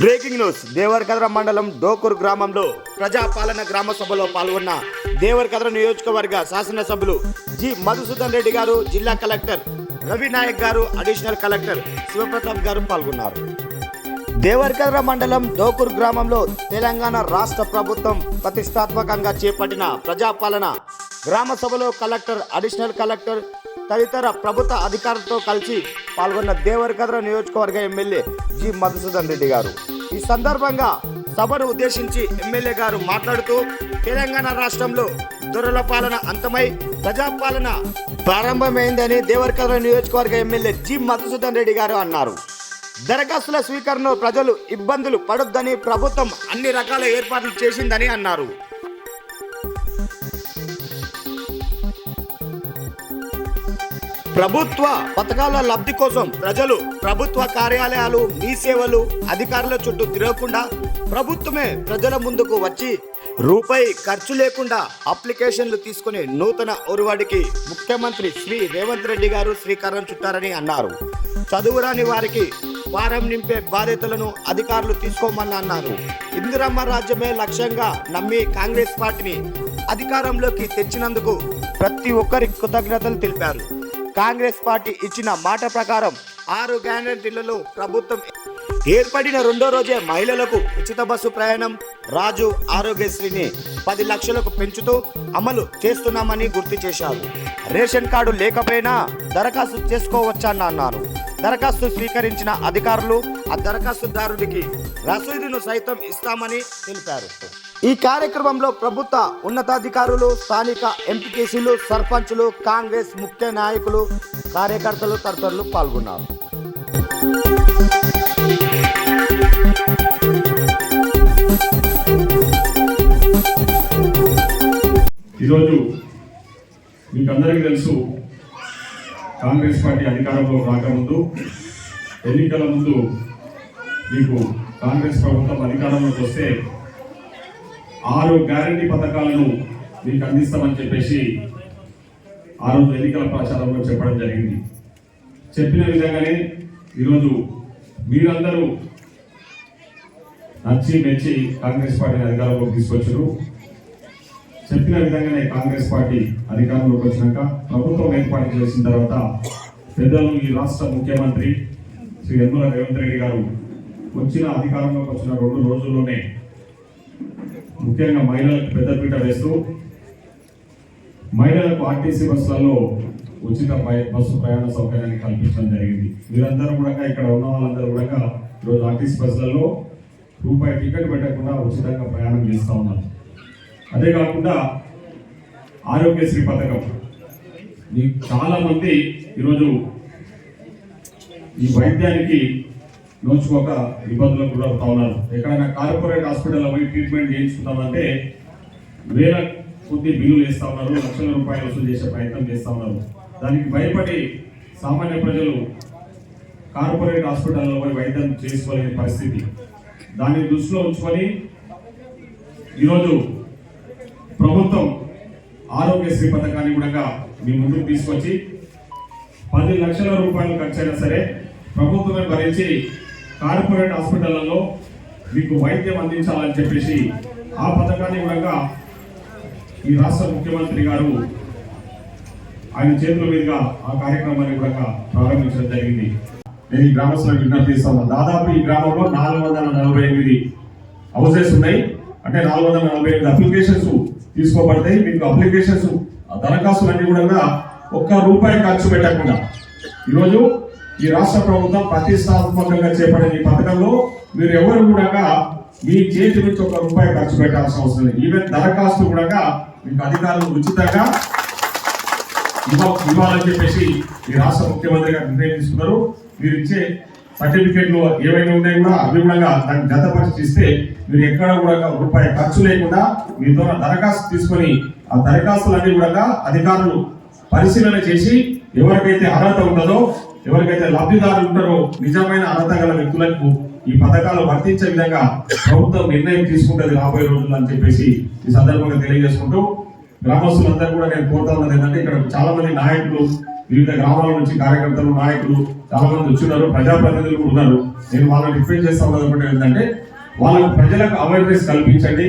Breaking news. Devarakadra మండలం డోకూరు గ్రామంలో ప్రజాపాలన గ్రామ సభలో పాల్గొన్న దేవరకద్ర నియోజకవర్గ శాసనసభ్యులు జి మధుసూదన్ రెడ్డి గారు జిల్లా కలెక్టర్ రవి నాయక్ గారు అడిషనల్ కలెక్టర్ శివప్రతాప్ గారు పాల్గొన్నారు. దేవరకద్ర మండలం డోకూర్ గ్రామంలో తెలంగాణ రాష్ట్ర ప్రభుత్వం ప్రతిష్టాత్మకంగా చేపట్టిన ప్రజాపాలన గ్రామ సభలో కలెక్టర్ అడిషనల్ కలెక్టర్ తదితర ప్రభుత్వ అధికారులతో కలిసి పాల్గొన్న దేవరకద్ర నియోజకవర్గ ఎమ్మెల్యే జి. మధుసూదన్ రెడ్డి గారు. ఈ సందర్భంగా సభను ఉద్దేశించి ఎమ్మెల్యే గారు మాట్లాడుతూ తెలంగాణ రాష్ట్రంలో దొరల పాలన అంతమై ప్రజాపాలన ప్రారంభమైందని దేవరకద్ర నియోజకవర్గ ఎమ్మెల్యే జి. మధుసూదన్ రెడ్డి గారు అన్నారు. దరఖాస్తుల స్వీకరణలో ప్రజలు ఇబ్బందులు పడొద్దని ప్రభుత్వం అన్ని రకాల ఏర్పాట్లు చేసిందని అన్నారు. ప్రభుత్వ పథకాల లబ్ధి కోసం ప్రజలు ప్రభుత్వ కార్యాలయాలు మీ సేవలు అధికారుల చుట్టూ తిరగకుండా ప్రభుత్వమే ప్రజల ముందుకు వచ్చి రూపాయి ఖర్చు లేకుండా అప్లికేషన్లు తీసుకుని నూతన ఒరువాడికి ముఖ్యమంత్రి శ్రీ రేవంత్ రెడ్డి గారు శ్రీకారం చుట్టారని అన్నారు. చదువురాని వారికి వారం నింపే బాధ్యతలను అధికారులు తీసుకోమని అన్నారు. ఇందిరమ్మ రాజ్యమే లక్ష్యంగా నమ్మి కాంగ్రెస్ పార్టీని అధికారంలోకి తెచ్చినందుకు ప్రతి ఒక్కరికి కృతజ్ఞతలు తెలిపారు. కాంగ్రెస్ పార్టీ ఇచ్చిన మాట ప్రకారం ఆరు గ్యారంటీలలో ప్రభుత్వం ఏర్పడిన రెండో రోజే మహిళలకు ఉచిత బస్సు ప్రయాణం రాజు ఆరోగ్యశ్రీని పది లక్షలకు పెంచుతూ అమలు చేస్తున్నామని గుర్తు చేశారు. రేషన్ కార్డు లేకపోయినా దరఖాస్తు చేసుకోవచ్చని అన్నారు దరఖాస్తు స్వీకరించిన అధికారులు ఆ దరఖాస్తుదారుడికి రసీదును సైతం ఇస్తామని తెలిపారు. ఈ కార్యక్రమంలో ప్రభుత్వ ఉన్నతాధికారులు స్థానిక ఎంపీటీసీలు సర్పంచులు కాంగ్రెస్ ముఖ్య నాయకులు కార్యకర్తలు తదితరులు పాల్గొన్నారు. ఈరోజు మీకు అందరికీ తెలుసు కాంగ్రెస్ పార్టీ అధికారంలో రాకముందు ఎన్నికల ముందు మీకు కాంగ్రెస్ ప్రభుత్వం అధికారంలోకి వస్తే ఆరు గ్యారంటీ పథకాలను మీకు అందిస్తామని చెప్పేసి ఆ రోజు ఎన్నికల ప్రచారంలో చెప్పడం జరిగింది. చెప్పిన విధంగానే ఈరోజు మీరందరూ నచ్చి మెచ్చి కాంగ్రెస్ పార్టీని అధికారంలోకి తీసుకొచ్చారు. చెప్పిన విధంగానే కాంగ్రెస్ పార్టీ అధికారంలోకి వచ్చినాక ప్రభుత్వం ఏర్పాటు చేసిన తర్వాత పెద్దలు ఈ రాష్ట్ర ముఖ్యమంత్రి శ్రీ యనమల రేవంత్ రెడ్డి గారు వచ్చిన అధికారంలోకి వచ్చిన రెండు రోజుల్లోనే ముఖ్యంగా మహిళలకు పెద్దపీట వేస్తూ మహిళలకు ఆర్టీసీ బస్సులలో ఉచిత పై- బస్సు ప్రయాణ సౌకర్యాన్ని కల్పించడం జరిగింది. మీరందరూ కూడా ఇక్కడ ఉన్న వాళ్ళందరూ కూడా ఈరోజు ఆర్టీసీ బస్సులలో రూపాయి టికెట్ పెట్టకుండా ఉచితంగా ప్రయాణం చేస్తూ ఉన్నారు. అదే కాకుండా ఆరోగ్యశ్రీ పథకం. ఈ చాలా ఈరోజు ఈ వైద్యానికి నోచుకోక ఇబ్బందులకు గురవుతా ఉన్నారు. ఎక్కడైనా కార్పొరేట్ హాస్పిటల్లో పోయి ట్రీట్మెంట్ చేయించుకుందామంటే వేల కొద్ది బిల్లులు వేస్తా ఉన్నారు లక్షల రూపాయలు వసూలు చేసే ప్రయత్నం చేస్తూ ఉన్నారు. దానికి భయపడి సామాన్య ప్రజలు కార్పొరేట్ హాస్పిటల్లో పోయి వైద్యం చేసుకోలేని పరిస్థితి. దాన్ని దృష్టిలో ఉంచుకొని ఈరోజు ప్రభుత్వం ఆరోగ్యశ్రీ పథకాన్ని కూడా మీ ముందుకు తీసుకొచ్చి పది లక్షల రూపాయలు ఖర్చైనా సరే ప్రభుత్వమే భరించి కార్పొరేట్ హాస్పిటళ్ళలో మీకు వైద్యం అందించాలని చెప్పేసి ఆ పథకాన్ని కూడా ఈ రాష్ట్ర ముఖ్యమంత్రి గారు ఆయన చేతుల మీదుగా ఆ కార్యక్రమాన్ని కూడా ప్రారంభించడం జరిగింది. నేను ఈ గ్రామస్తులకు విజ్ఞప్తి ఇస్తాను దాదాపు ఈ గ్రామంలో నాలుగు వందల నలభై ఎనిమిది హౌసెస్ ఉన్నాయి. అంటే నాలుగు వందల నలభై ఎనిమిది అప్లికేషన్స్ తీసుకోబడతాయి. మీకు అప్లికేషన్స్ దరఖాస్తులన్నీ కూడా ఒక్క రూపాయి ఖర్చు పెట్టకుండా. ఈరోజు ఈ రాష్ట్ర ప్రభుత్వం ప్రతిష్టాత్మకంగా చేపట్టిన ఈ పథకంలో మీరు ఎవరు కూడా మీ చేతి నుంచి ఒక రూపాయి ఖర్చు పెట్టాల్సిన అవసరం లేదు. ఈవెన్ దరఖాస్తు కూడా మీకు అధికారులు ఉచితంగా ఇవ్వాలని చెప్పేసి ఈ రాష్ట్ర ముఖ్యమంత్రి గారు నిర్ణయం తీసుకున్నారు మీరు ఇచ్చే సర్టిఫికేట్లు ఏవైనా ఉన్నాయి కూడా అవి కూడా దాన్ని జతపరిచి ఇస్తే మీరు ఎక్కడ కూడా రూపాయి ఖర్చు లేకుండా మీతో దరఖాస్తు తీసుకొని ఆ దరఖాస్తులన్నీ కూడా అధికారులు పరిశీలన చేసి ఎవరికైతే అర్హత ఉంటుందో ఎవరికైతే లబ్ధిదారులు ఉంటారో నిజమైన అర్హత గల వ్యక్తులకు ఈ పథకాలు వర్తించే విధంగా ప్రభుత్వం నిర్ణయం తీసుకుంటుంది రాబోయే రోజులు అని చెప్పేసి ఈ సందర్భంగా తెలియజేసుకుంటూ గ్రామస్తులందరూ కూడా నేను కోరుతా ఉన్నది ఏంటంటే ఇక్కడ చాలా మంది నాయకులు వివిధ గ్రామాల నుంచి కార్యకర్తలు నాయకులు చాలా మంది వచ్చినారు ప్రజాప్రతినిధులు కూడా ఉన్నారు. నేను వాళ్ళని రిక్వెస్ట్ చేస్తా ఉన్నది ఏంటంటే వాళ్ళకు ప్రజలకు అవేర్నెస్ కల్పించండి.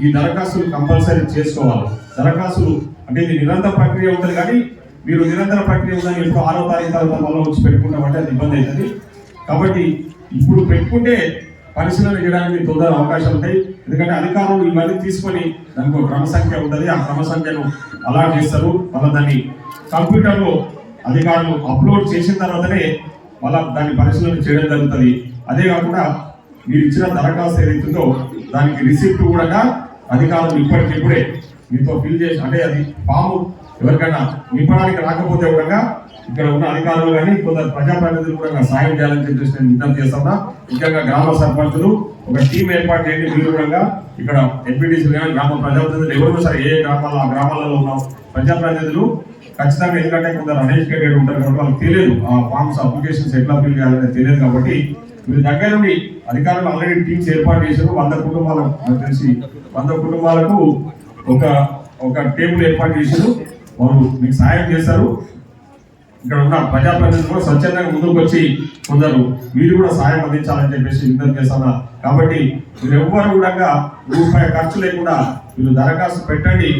ఈ దరఖాస్తులు కంపల్సరీ చేసుకోవాలి. దరఖాస్తులు అంటే ఇది నిరంతర ప్రక్రియ ఉంటుంది కానీ మీరు నిరంతర ప్రక్రియ ఉందని ఎప్పుడు ఆరో తారీఖు తర్వాత మళ్ళీ వచ్చి పెట్టుకుంటామంటే అది ఇబ్బంది అవుతుంది. కాబట్టి ఇప్పుడు పెట్టుకుంటే పరిశీలన చేయడానికి తొందర అవకాశాలు ఉంటాయి. ఎందుకంటే అధికారులు ఇవన్నీ తీసుకొని దానికి ఒక క్రమ సంఖ్య ఉంటుంది. ఆ క్రమ సంఖ్యను అలాట్ చేస్తారు. మళ్ళీ దాన్ని కంప్యూటర్లో అధికారులు అప్లోడ్ చేసిన తర్వాతనే మళ్ళీ దాన్ని పరిశీలన చేయడం జరుగుతుంది. అదే కాకుండా మీరు ఇచ్చిన దరఖాస్తు ఏదైతుందో దానికి రిసిప్ట్ కూడా అధికారులు ఇప్పటికిప్పుడే మీతో ఫిల్ చేసి అంటే అది ఫాము ఎవరికైనా నింపడానికి రాకపోతే కూడా ఇక్కడ ఉన్న అధికారులు కానీ కొందరు ప్రజాప్రతినిధులు కూడా సాయం చేయాలని చెప్పేసి నేను విజ్ఞప్తి చేస్తున్నా. ముఖ్యంగా గ్రామ సర్పంచులు ఒక టీం ఏర్పాటు చేయండి. మీరు కూడా ఇక్కడ ఎంపీటీసీలు కానీ గ్రామ ప్రజాప్రతినిధులు ఎవరు సరే ఏ గ్రామాల్లో ఆ గ్రామాలలో ఉన్న ప్రజాప్రతినిధులు ఖచ్చితంగా ఎందుకంటే కొందరు అన్ఎడ్యుకేటెడ్ ఉంటారు కాబట్టి వాళ్ళకి తెలియదు. ఆ ఫార్మ్స్ అప్లికేషన్స్ ఎట్లా ఫిల్ చేయాలనేది తెలియదు కాబట్టి మీరు దగ్గర నుండి అధికారులు ఆల్రెడీ టీమ్స్ ఏర్పాటు చేశారు. వంద కుటుంబాలకు తెలిసి వంద కుటుంబాలకు ఒక ఒక టేబుల్ ఏర్పాటు చేశారు. వారు మీకు సహాయం చేస్తారు. ఇక్కడ ఉన్న ప్రజాప్రతినిధులు కూడా స్వచ్ఛందంగా ముందుకు వచ్చి కొందరు మీరు కూడా సాయం అందించాలని చెప్పేసి విజ్ఞప్తి చేస్తున్నా. కాబట్టి మీరు ఎవ్వరు కూడా రూపాయి ఖర్చు లేకుండా మీరు దరఖాస్తు పెట్టండి.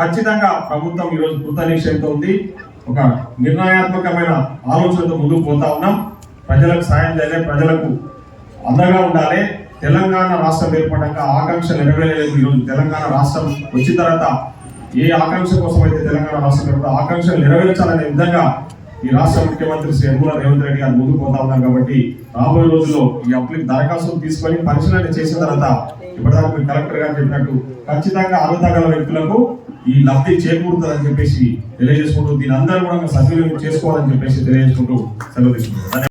ఖచ్చితంగా ప్రభుత్వం ఈరోజు కృత నిశ్చయంతో ఉంది. ఒక నిర్ణయాత్మకమైన ఆలోచనతో ముందుకు పోతా ఉన్నాం. ప్రజలకు సాయం చేయాలి ప్రజలకు అండగా ఉండాలి. తెలంగాణ రాష్ట్రం ఏర్పడ్డాక ఆకాంక్ష నెరవేరలేదు ఈరోజు. తెలంగాణ రాష్ట్రం వచ్చిన తర్వాత ఏ ఆకాంక్ష కోసం అయితే తెలంగాణ రాష్ట్రం కూడా ఆకాంక్షలు నెరవేర్చాలనే విధంగా ఈ రాష్ట్ర ముఖ్యమంత్రి శ్రీ యనమల రేవంత్ రెడ్డి గారు ముందుకు పోతా ఉన్నారు కాబట్టి రాబోయే రోజుల్లో ఈ అప్లి దరఖాస్తులు తీసుకొని పరిశీలన చేసిన తర్వాత ఇప్పటిదాకా మీరు కలెక్టర్ గారు చెప్పినట్టు ఖచ్చితంగా అర్హత గల వ్యక్తులకు ఈ లబ్ధి చేకూరుతుందని చెప్పేసి తెలియజేసుకుంటూ దీని అందరూ కూడా సద్వినియోగం చేసుకోవాలని చెప్పేసి తెలియజేసుకుంటూ సెలవు తీసుకుంటారు